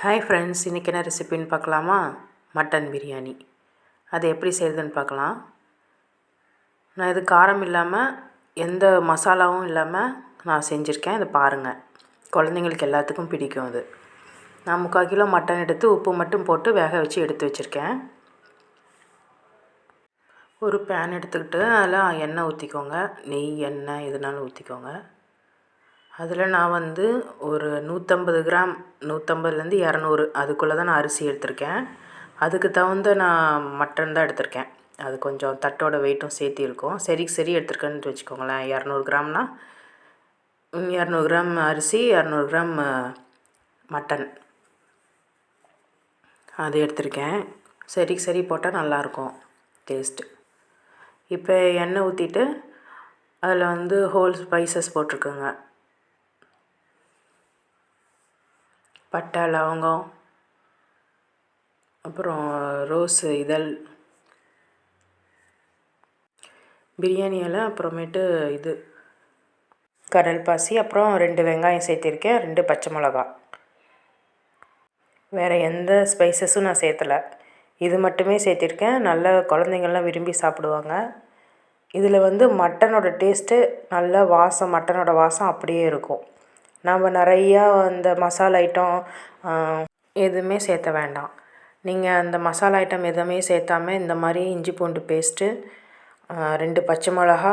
Hi friends இன்றைக்கி என்ன ரெசிபின்னு பார்க்கலாமா? மட்டன் பிரியாணி அது எப்படி செய்யுதுன்னு பார்க்கலாம். நான் இது காரம் இல்லாமல் எந்த மசாலாவும் இல்லாமல் நான் செஞ்சுருக்கேன். இதை பாருங்கள் குழந்தைங்களுக்கு எல்லாத்துக்கும் பிடிக்கும் அது. நான் முக்கால் கிலோ மட்டன் எடுத்து உப்பு மட்டும் போட்டு வேக வச்சு எடுத்து வச்சுருக்கேன். ஒரு பேன் எடுத்துக்கிட்டு அதில் எண்ணெய் ஊற்றிக்கோங்க நெய் எண்ணெய் எதுனாலும் ஊற்றிக்கோங்க அதில் நான் வந்து ஒரு நூற்றம்பது கிராம் நூற்றம்பதுலேருந்து இரநூறு அதுக்குள்ளே தான் நான் அரிசி எடுத்திருக்கேன். அதுக்கு தகுந்த நான் மட்டன் தான் எடுத்திருக்கேன். அது கொஞ்சம் தட்டோட வெயிட்டும் சேர்த்து இருக்கும். சரிக்கு சரி எடுத்துருக்கேன்னு வச்சுக்கோங்களேன். இரநூறு கிராம்னா இரநூறு கிராம் அரிசி இரநூறு கிராம் மட்டன். அது எடுத்திருக்கேன். சரிக்கு சரி போட்டால் நல்லாயிருக்கும். டேஸ்ட்டு. இப்போ எண்ணெய் ஊற்றிட்டு அதில் வந்து ஹோல் ஸ்பைசஸ் போட்டிருக்கோங்க. பட்டை லவங்கம் அப்புறம் ரோஸு இதழ் பிரியாணி இலை அப்புறமேட்டு இது. கடல் பாசி அப்புறம் ரெண்டு வெங்காயம் சேர்த்திருக்கேன் ரெண்டு பச்சை மிளகா. வேறு எந்த ஸ்பைசஸும் நான் சேர்த்தலை. இது மட்டுமே சேர்த்திருக்கேன். நல்ல குழந்தைங்கள்லாம் விரும்பி சாப்பிடுவாங்க. இதில் வந்து மட்டனோட டேஸ்ட்டு நல்ல வாசம் மட்டனோட வாசம் அப்படியே இருக்கும். நம்ம நிறையா அந்த மசாலா ஐட்டம் எதுவுமே சேர்த்த வேண்டாம். நீங்கள் அந்த மசாலா ஐட்டம் எதுவுமே சேர்த்தாம இந்த மாதிரி இஞ்சி பூண்டு பேஸ்ட்டு ரெண்டு பச்சை மிளகா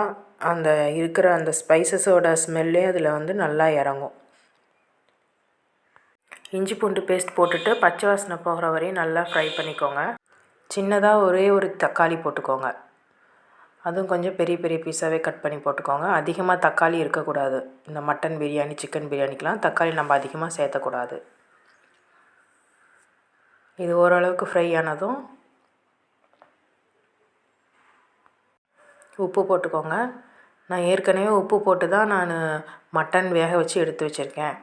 அந்த இருக்கிற அந்த ஸ்பைசஸோட ஸ்மெல்லே அதில் வந்து நல்லா இறங்கும். இஞ்சி பூண்டு பேஸ்ட் போட்டுட்டு பச்சை வாசனை போகிற வரையும் நல்லா ஃப்ரை பண்ணிக்கோங்க. சின்னதாக ஒரே ஒரு தக்காளி போட்டுக்கோங்க. அதுவும் கொஞ்சம் பெரிய பெரிய பீஸாகவே கட் பண்ணி போட்டுக்கோங்க. அதிகமாக தக்காளி இருக்கக்கூடாது. இந்த மட்டன் பிரியாணி சிக்கன் பிரியாணிக்கெலாம் தக்காளி நம்ம அதிகமாக சேர்த்தக்கூடாது. இது ஓரளவுக்கு ஃப்ரை ஆனதும் உப்பு போட்டுக்கோங்க. நான் ஏற்கனவே உப்பு போட்டு தான் நான் மட்டன் வேக வச்சு எடுத்து வச்சுருக்கேன்.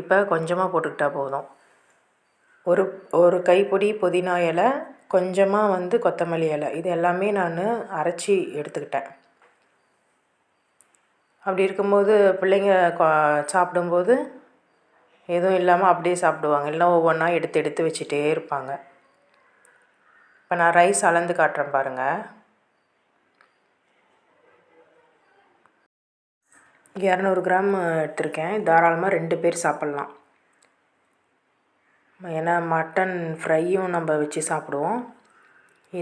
இப்போ கொஞ்சமாக போட்டுக்கிட்டால் போதும். ஒரு ஒரு கைப்பிடி புதினா இலை கொஞ்சமாக வந்து கொத்தமல்லி இலை. இது எல்லாமே நான் அரைச்சி எடுத்துக்கிட்டேன். அப்படி இருக்கும்போது பிள்ளைங்க சாப்பிடும்போது எதுவும் இல்லாமல் அப்படியே சாப்பிடுவாங்க. இல்லை ஒவ்வொன்றா எடுத்து எடுத்து வச்சுட்டே இருப்பாங்க. இப்போ நான் ரைஸ் அளந்து காட்டுறேன் பாருங்கள் இரநூறு கிராம் எடுத்திருக்கேன். தாராளமாக ரெண்டு பேர் சாப்பிட்லாம். ஏன்னா மட்டன் ஃப்ரையும் நம்ம வச்சு சாப்பிடுவோம்.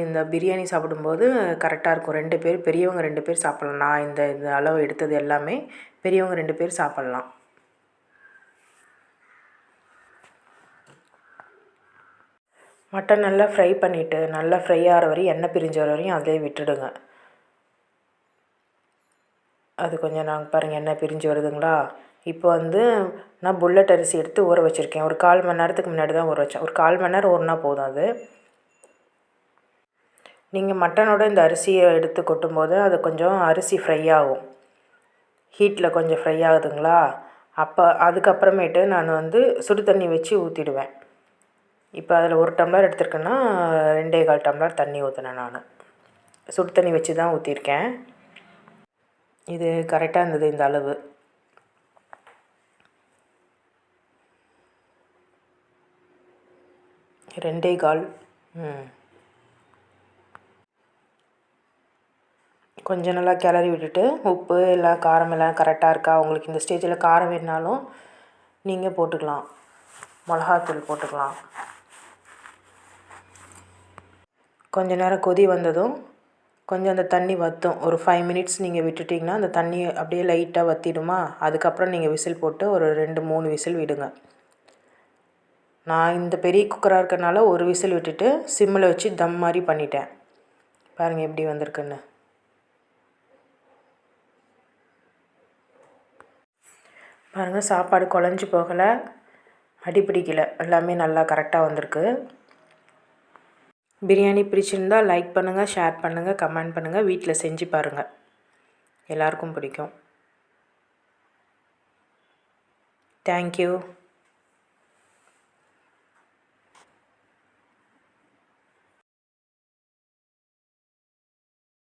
இந்த பிரியாணி சாப்பிடும்போது கரெக்டாக இருக்கும். ரெண்டு பேர் பெரியவங்க ரெண்டு பேர் சாப்பிட்லாம். நான் இந்த இந்த அளவு எடுத்தது எல்லாமே பெரியவங்க ரெண்டு பேர் சாப்பிட்லாம். மட்டன் நல்லா ஃப்ரை பண்ணிவிட்டு நல்லா ஃப்ரை ஆகிற வரையும் எண்ணெய் பிரிஞ்ச வரையும் அதிலே விட்டுடுங்க. அது கொஞ்சம் நாங்கள் பாருங்கள் எண்ணெய் பிரிஞ்சு வருதுங்களா? இப்போ வந்து நான் புல்லட் அரிசி எடுத்து ஊற வச்சுருக்கேன். ஒரு கால் மணி நேரத்துக்கு முன்னாடி தான் ஊற வச்சேன். ஒரு கால் மணி நேரம் ஊறினா போதும் அது. நீங்கள் மட்டனோட இந்த அரிசியை எடுத்து கொட்டும்போது அது கொஞ்சம் அரிசி ஃப்ரை ஆகும். ஹீட்டில் கொஞ்சம் ஃப்ரை ஆகுதுங்களா? அப்போ அதுக்கப்புறமேட்டு நான் வந்து சுடு தண்ணி வச்சு ஊற்றிடுவேன் இப்போ அதில் ஒரு டம்ளர் எடுத்துருக்கேன்னா ரெண்டே கால் டம்ளர் தண்ணி ஊற்றினேன் நான். சுடு தண்ணி வச்சு தான் ஊற்றிருக்கேன் இது கரெக்டாக இருந்தது இந்த அளவு. ரெண்டே கால். கொஞ்சம் நல்லா கிளறி விட்டுட்டு உப்பு எல்லாம் காரம் எல்லாம் கரெக்டாக இருக்கா? உங்களுக்கு இந்த ஸ்டேஜில் காரம் வேணுனாலும் நீங்கள் போட்டுக்கலாம். மிளகாத்தூள் போட்டுக்கலாம். கொஞ்ச நேரம் கொதி வந்ததும் கொஞ்சம் அந்த தண்ணி வற்றும் ஒரு ஃபைவ் மினிட்ஸ் நீங்கள் விட்டுட்டிங்கன்னா அந்த தண்ணி அப்படியே லைட்டாக வற்றிடுமா அதுக்கப்புறம் நீங்கள் விசில் போட்டு ஒரு ரெண்டு மூணு விசில் விடுங்க. நான் இந்த பெரிய குக்கராக இருக்கிறனால ஒரு விசில் விட்டுட்டு சிம்மில் வச்சு தம் மாதிரி பண்ணிட்டேன். பாருங்கள் எப்படி வந்திருக்குன்னு. பாருங்கள் சாப்பாடு குழஞ்சி போகலை. அடிப்பிடிக்கலை எல்லாமே நல்லா கரெக்டாக வந்திருக்கு. பிரியாணி பிடிச்சிருந்தால் லைக் பண்ணுங்கள் ஷேர் பண்ணுங்கள் கமெண்ட் பண்ணுங்கள் வீட்டில் செஞ்சு பாருங்கள் எல்லாருக்கும் பிடிக்கும். தேங்க்யூ.